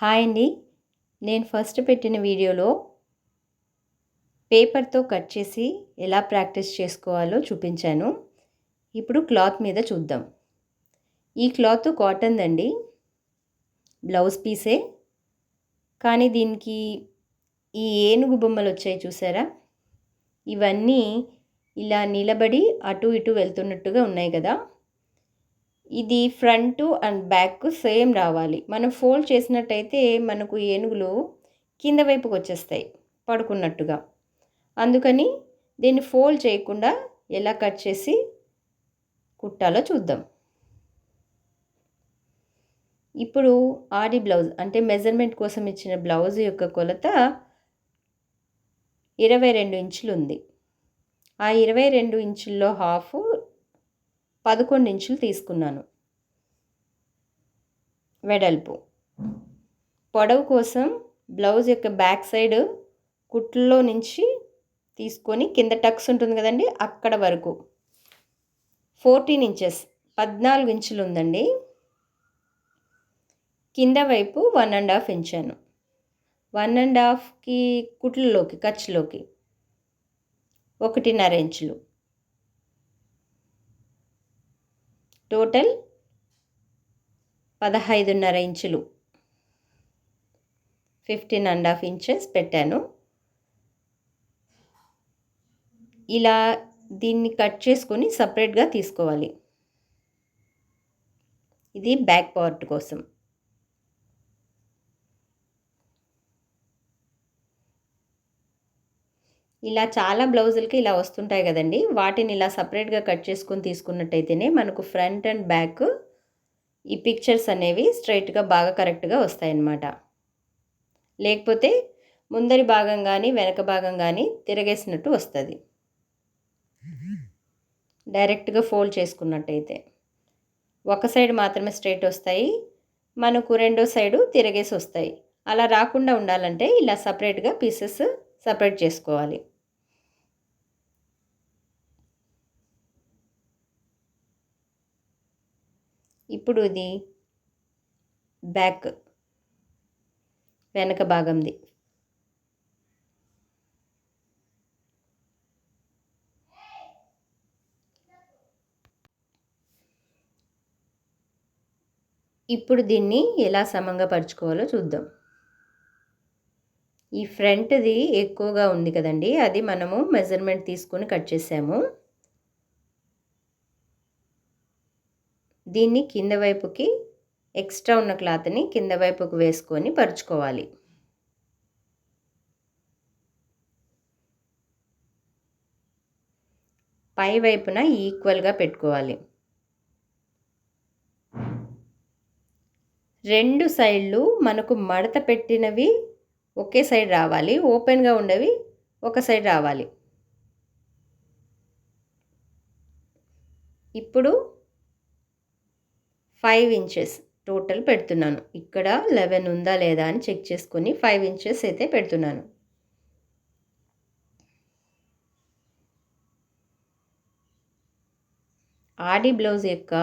Hi అండి. నేను first పెట్టిన వీడియోలో పేపర్తో కట్ చేసి ఎలా ప్రాక్టీస్ చేసుకోవాలో చూపించాను. ఇప్పుడు క్లాత్ మీద చూద్దాం. ఈ క్లాత్ కాటన్ అండి బ్లౌజ్ పీసే. కానీ దీనికి ఈ ఏనుగు బొమ్మలు వచ్చాయి చూసారా? ఇవన్నీ ఇలా నిలబడి అటు ఇటు వెళ్తున్నట్టుగా ఉన్నాయి కదా. ఇది ఫ్రంట్ అండ్ బ్యాక్ సేమ్ రావాలి. మనం ఫోల్డ్ చేసినట్టయితే మనకు ఏనుగులు కింద వైపుకి వచ్చేస్తాయి పడుకున్నట్టుగా. అందుకని దీన్ని ఫోల్డ్ చేయకుండా ఎలా కట్ చేసి కుట్టాలో చూద్దాం. ఇప్పుడు ఆడి బ్లౌజ్ అంటే మెజర్మెంట్ కోసం ఇచ్చిన బ్లౌజ్ యొక్క కొలత ఇరవై రెండు ఇంచులు ఉంది. ఆ ఇరవై రెండు ఇంచుల్లో హాఫ్ పదకొండు ఇంచులు తీసుకున్నాను. వెడల్పు. పొడవు కోసం బ్లౌజ్ యొక్క బ్యాక్ సైడ్ కుట్లలో నుంచి తీసుకొని కింద టక్స్ ఉంటుంది కదండి అక్కడ వరకు. ఫోర్టీన్ ఇంచెస్ పద్నాలుగు ఇంచులు ఉందండి. కింద వైపు వన్ అండ్ హాఫ్ ఇంచాను. వన్ అండ్ హాఫ్కి కుట్లలోకి ఖర్చులోకి ఒకటిన్నర ఇంచులు. టోటల్ పదహైదున్నర ఇంచులు. ఫిఫ్టీన్ అండ్ హాఫ్ ఇంచెస్ పెట్టాను. ఇలా దీన్ని కట్ చేసుకొని సపరేట్గా తీసుకోవాలి. ఇది బ్యాక్ పార్ట్ కోసం. ఇలా చాలా బ్లౌజులకి ఇలా వస్తుంటాయి కదండి. వాటిని ఇలా సపరేట్గా కట్ చేసుకొని తీసుకున్నట్టయితేనే మనకు ఫ్రంట్ అండ్ బ్యాక్ ఈ పిక్చర్స్ అనేవి స్ట్రైట్గా బాగా కరెక్ట్గా వస్తాయన్నమాట. లేకపోతే ముందరి భాగం కానీ వెనక భాగం కానీ తిరగేసినట్టు వస్తుంది. డైరెక్ట్గా ఫోల్డ్ చేసుకున్నట్టయితే ఒక సైడ్ మాత్రమే స్ట్రైట్ వస్తాయి. మనకు రెండో సైడు తిరగేసి వస్తాయి. అలా రాకుండా ఉండాలంటే ఇలా సపరేట్గా పీసెస్ సపరేట్ చేసుకోవాలి. ఇప్పుడు ఇది బ్యాక్ వెనక భాగంది. ఇప్పుడు దీన్ని ఎలా సమంగా పరుచుకోవాలో చూద్దాం. ఈ ఫ్రంట్ది ఎక్కువగా ఉంది కదండి అది మనము మెజర్మెంట్ తీసుకొని కట్ చేసాము. దీన్ని కింద వైపుకి ఎక్స్ట్రా ఉన్న క్లాత్ని కింద వైపుకు వేసుకొని పరుచుకోవాలి. పై వైపున ఈక్వల్గా పెట్టుకోవాలి. రెండు సైడ్లు మనకు మడత పెట్టినవి ఒకే సైడ్ రావాలి ఓపెన్గా ఉండేవి ఒక సైడ్ రావాలి. ఇప్పుడు ఫైవ్ ఇంచెస్ టోటల్ పెడుతున్నాను. ఇక్కడ లెవెన్ ఉందా లేదా అని చెక్ చేసుకొని ఫైవ్ ఇంచెస్ అయితే పెడుతున్నాను. ఆడి బ్లౌజ్ యొక్క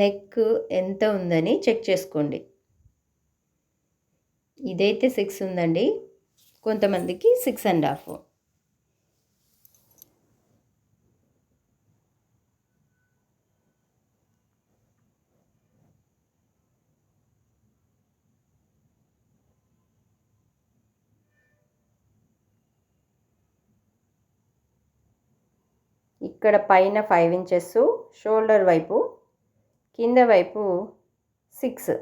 నెక్ ఎంత ఉందని చెక్ చేసుకోండి. ఇదైతే సిక్స్ ఉందండి. కొంతమందికి సిక్స్ అండ్ హాఫ్. ఇక్కడ పైన ఫైవ్ ఇంచెస్ షోల్డర్ వైపు కింద వైపు సిక్స్.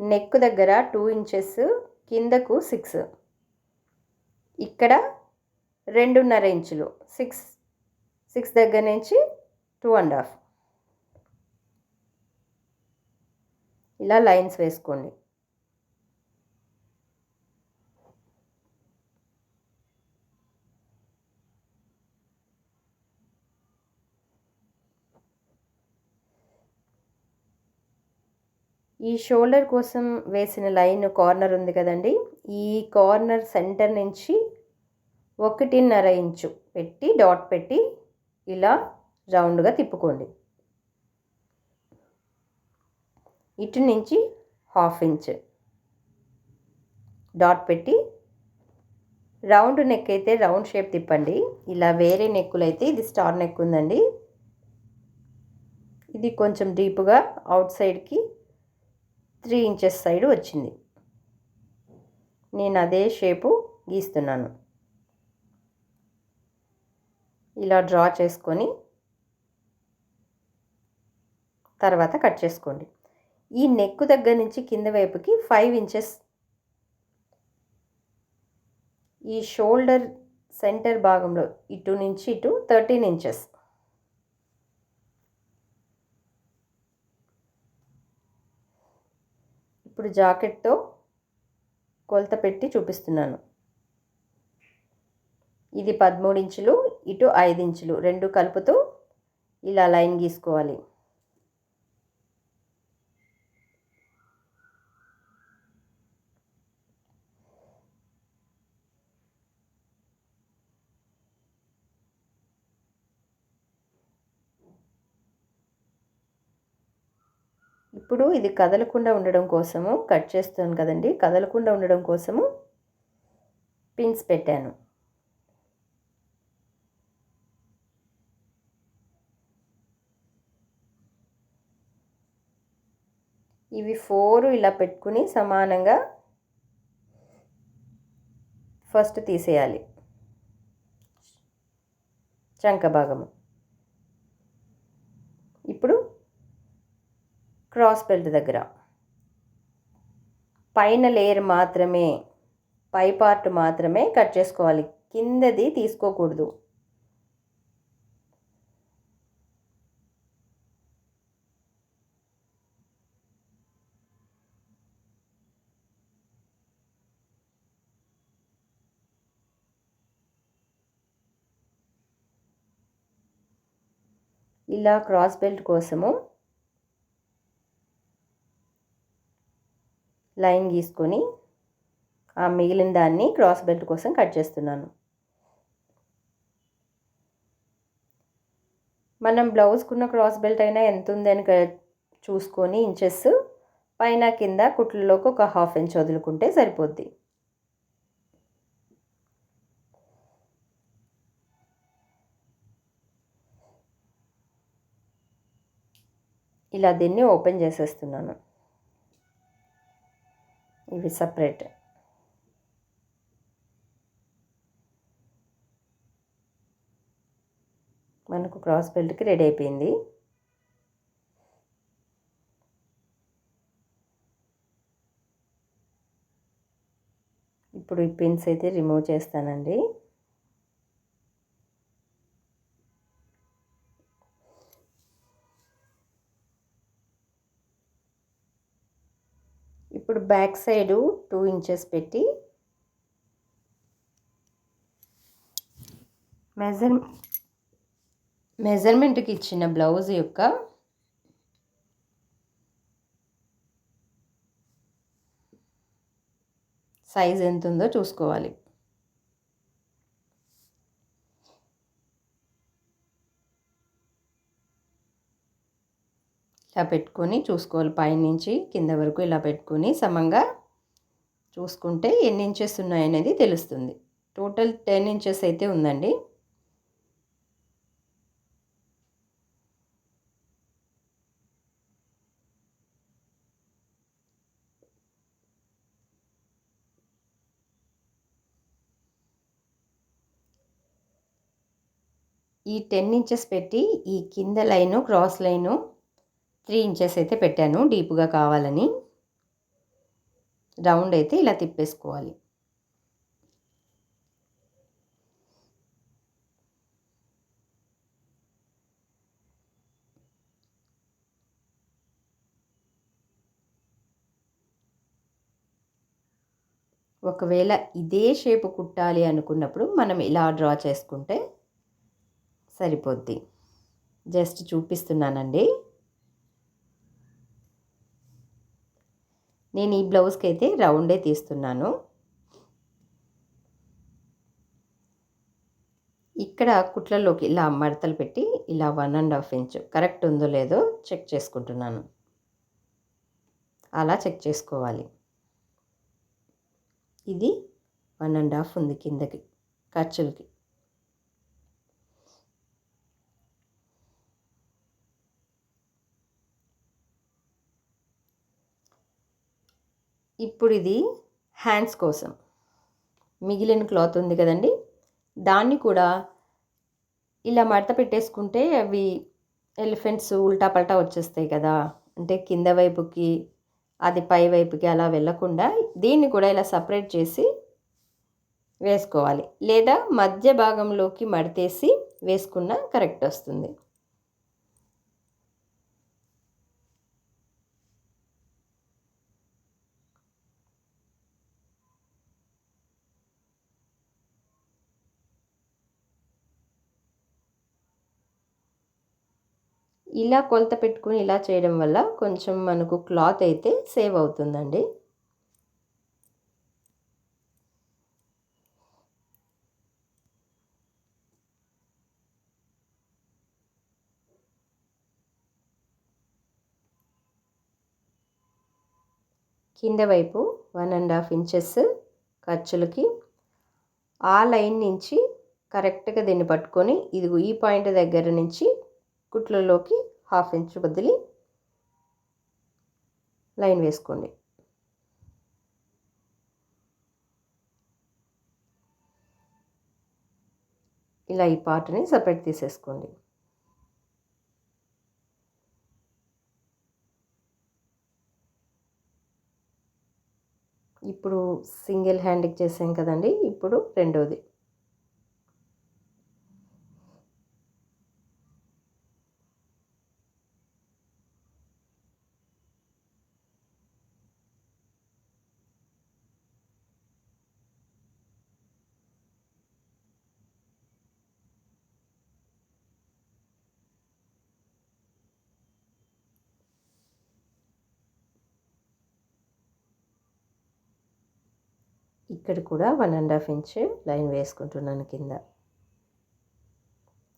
నెక్ దగ్గర టూ ఇంచెస్ కిందకు సిక్స్. ఇక్కడ రెండున్నర ఇంచులు సిక్స్ సిక్స్ దగ్గర నుంచి టూ అండ్ హాఫ్. ఇలా లైన్స్ వేసుకోండి. ఈ షోల్డర్ కోసం వేసిన లైన్ కార్నర్ ఉంది కదండి. ఈ కార్నర్ సెంటర్ నుంచి ఒకటిన్నర ఇంచు పెట్టి డాట్ పెట్టి ఇలా రౌండ్గా తిప్పుకోండి. ఇటు నుంచి హాఫ్ ఇంచ్ డాట్ పెట్టి రౌండ్ నెక్ అయితే రౌండ్ షేప్ తిప్పండి. ఇలా వేరే నెక్కులు అయితే ఇది స్టార్ నెక్ ఉందండి. ఇది కొంచెం డీప్గా అవుట్ సైడ్కి త్రీ ఇంచెస్ సైడ్ వచ్చింది. నేను అదే షేపు గీస్తున్నాను. ఇలా డ్రా చేసుకొని తర్వాత కట్ చేసుకోండి. ఈ నెక్ దగ్గర నుంచి కింద వైపుకి ఫైవ్ ఇంచెస్ ఈ షోల్డర్ సెంటర్ భాగంలో ఇటు నుంచి ఇటు థర్టీన్ ఇంచెస్ ఇప్పుడు జాకెట్తో కొలత పెట్టి చూపిస్తున్నాను. ఇది పదమూడు ఇంచులు ఇటు ఐదు ఇంచులు రెండు కలుపుతూ ఇలా లైన్ గీసుకోవాలి. ఇప్పుడు ఇది కదలకుండా ఉండడం కోసము కట్ చేస్తాను కదండి. కదలకుండా ఉండడం కోసము పిన్స్ పెట్టాను. ఇవి ఫోర్ ఇలా పెట్టుకుని సమానంగా ఫస్ట్ తీసేయాలి. చంక భాగము ఇప్పుడు క్రాస్ బెల్ట్ దగ్గర. పైన లేయర్ మాత్రమే పై పార్ట్ మాత్రమే కట్ చేసుకోవాలి. కిందది తీసుకోకూడదు. ఇలా క్రాస్ బెల్ట్ కోసము లైన్ గీసుకొని ఆ మిగిలిన దాన్ని క్రాస్ బెల్ట్ కోసం కట్ చేస్తున్నాను. మనం బ్లౌజ్కున్న క్రాస్ బెల్ట్ అయినా ఎంత ఉందని చూసుకొని ఇంచెస్ పైన కింద కుట్లలోకి ఒక హాఫ్ ఇంచ్ వదులుకుంటే సరిపోద్ది. ఇలా దీన్ని ఓపెన్ చేసేస్తున్నాను. ఇవి సపరేట్. మనకు క్రాస్ బెల్ట్కి రెడీ అయిపోయింది. ఇప్పుడు ఈ పిన్స్ అయితే రిమూవ్ చేస్తానండి. ఇప్పుడు బ్యాక్ సైడు టూ ఇంచెస్ పెట్టి మెజర్ మెజర్మెంట్కి ఇచ్చిన బ్లౌజ్ యొక్క సైజ్ ఎంత ఉందో చూసుకోవాలి. ఇలా పెట్టుకొని చూసుకోవాలి. పైనుంచి కింద వరకు ఇలా పెట్టుకొని సమంగా చూసుకుంటే ఎన్ని ఇంచెస్ ఉన్నాయనేది తెలుస్తుంది. టోటల్ టెన్ ఇంచెస్ అయితే ఉందండి. ఈ టెన్ ఇంచెస్ పెట్టి ఈ కింద line cross line three inches అయితే పెట్టాను డీప్గా కావాలని. రౌండ్ అయితే ఇలా తిప్పేసుకోవాలి. ఒకవేళ ఇదే షేప్ కుట్టాలి అనుకున్నప్పుడు మనం ఇలా డ్రా చేసుకుంటే సరిపోద్ది. జస్ట్ చూపిస్తున్నానండి. నేను ఈ బ్లౌజ్కి అయితే రౌండే తీస్తున్నాను. ఇక్కడ కుట్లలోకి ఇలా మడతలు పెట్టి ఇలా one and half inch. Correct ఉందో లేదో చెక్ చేసుకుంటున్నాను. అలా చెక్ చేసుకోవాలి. ఇది వన్ అండ్ హాఫ్ ఉంది కిందకి ఖర్చులకి. ఇప్పుడు ఇది హ్యాండ్స్ కోసం. మిగిలిన క్లాత్ ఉంది కదండి. దాన్ని కూడా ఇలా మడత పెట్టేసుకుంటే అవి ఎలిఫెంట్స్ ఉల్టా పల్టా వచ్చేస్తాయి కదా. అంటే కింద వైపుకి అది పై వైపుకి అలా వెళ్ళకుండా దీన్ని కూడా ఇలా సపరేట్ చేసి వేసుకోవాలి. లేదా మధ్య భాగంలోకి మడితేసి వేసుకున్న కరెక్ట్ వస్తుంది. ఇలా కొలత పెట్టుకుని ఇలా చేయడం వల్ల కొంచెం మనకు క్లాత్ అయితే సేవ్ అవుతుందండి. కింద వైపు వన్ అండ్ హాఫ్ ఇంచెస్ ఖర్చులకి ఆ లైన్ నుంచి కరెక్ట్గా దీన్ని పట్టుకొని ఇది ఈ పాయింట్ దగ్గర నుంచి కుట్లలోకి హాఫ్ ఇంచ్ వదిలి లైన్ వేసుకోండి. ఇలా ఈ పార్ట్ని సపరేట్ తీసేసుకోండి. ఇప్పుడు సింగిల్ హ్యాండ్కి చేసాం కదండి ఇప్పుడు రెండోది. ఇక్కడ కూడా one and half inch line వేసుకుంటున్నాను కింద.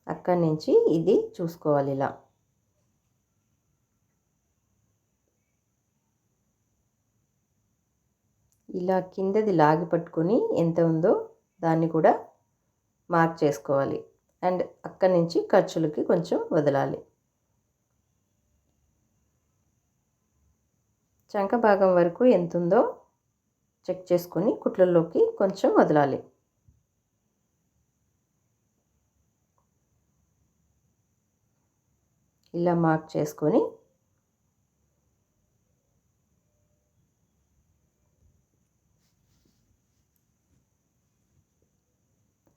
అక్కడి నుంచి ఇది చూసుకోవాలి ఇలా. ఇలా కిందది లాగి పట్టుకొని ఎంత ఉందో దాన్ని కూడా మార్క్ చేసుకోవాలి. అండ్ అక్కడి నుంచి ఖర్చులకి కొంచెం వదలాలి. చంక భాగం వరకు ఎంత ఉందో చెక్ చేసుకొని కుట్లలోకి కొంచెం వదలాలి. ఇలా మార్క్ చేసుకొని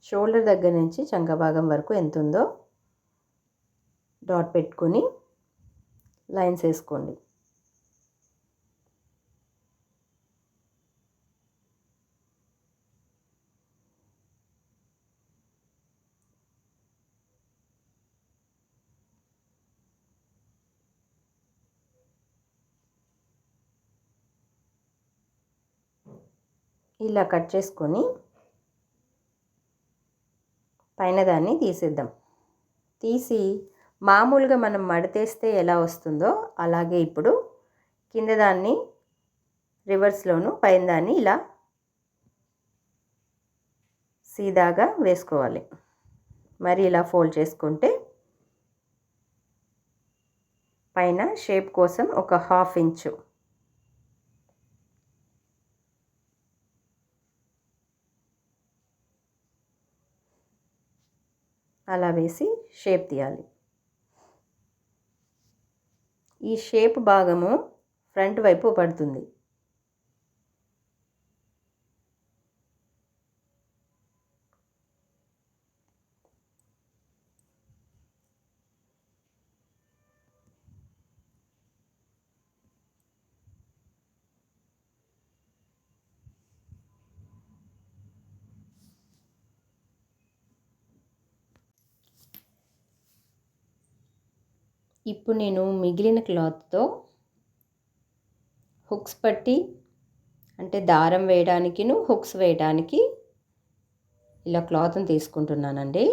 షోల్డర్ దగ్గర నుంచి చంక భాగం వరకు ఎంత ఉందో డాట్ పెట్టుకొని లైన్స్ వేసుకోండి. ఇలా కట్ చేసుకొని పైన దాన్ని తీసేద్దాం. తీసి మామూలుగా మనం మడతేస్తే ఎలా వస్తుందో అలాగే ఇప్పుడు కింద దాన్ని రివర్స్లోను పైన దాన్ని ఇలా సీదాగా వేసుకోవాలి. మరి ఇలా ఫోల్డ్ చేసుకుంటే పైన షేప్ కోసం ఒక హాఫ్ ఇంచు అలా వేసి షేప్ తీయాలి. ఈ షేప్ భాగము ఫ్రంట్ వైపు పడుతుంది. ఇప్పుడు నేను మిగిలిన క్లాత్తో హుక్స్ పట్టి అంటే దారం వేయడానికిను హుక్స్ వేయడానికి ఇలా క్లాత్ని తీసుకుంటున్నానండి.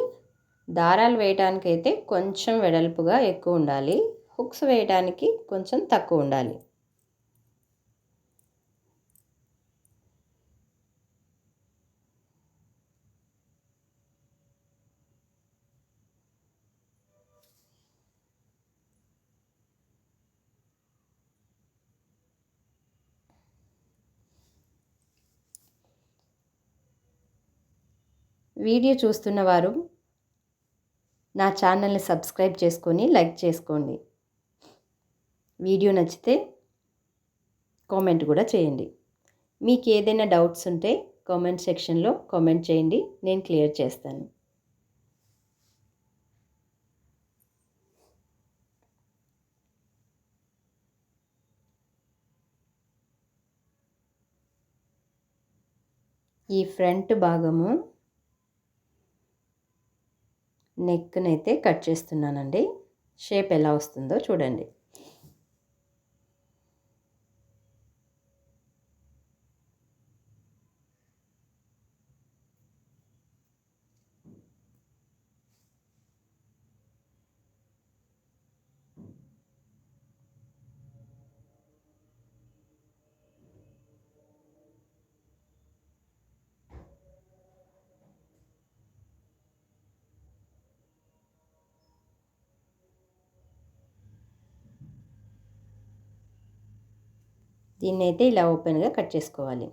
దారాలు వేయడానికైతే కొంచెం వెడల్పుగా ఎక్కువ ఉండాలి. హుక్స్ వేయడానికి కొంచెం తక్కువ ఉండాలి. వీడియో చూస్తున్న వారు నా ఛానల్ని సబ్స్క్రైబ్ చేసుకొని లైక్ చేసుకోండి. వీడియో నచ్చితే కామెంట్ కూడా చేయండి. మీకు ఏదైనా డౌట్స్ ఉంటే కామెంట్ సెక్షన్లో కామెంట్ చేయండి. నేను క్లియర్ చేస్తాను. ఈ ఫ్రంట్ భాగము నెక్నైతే కట్ చేస్తున్నానండి. షేప్ ఎలా వస్తుందో చూడండి. దీన్ని అయితే ఇలా ఓపెన్గా కట్ చేసుకోవాలి.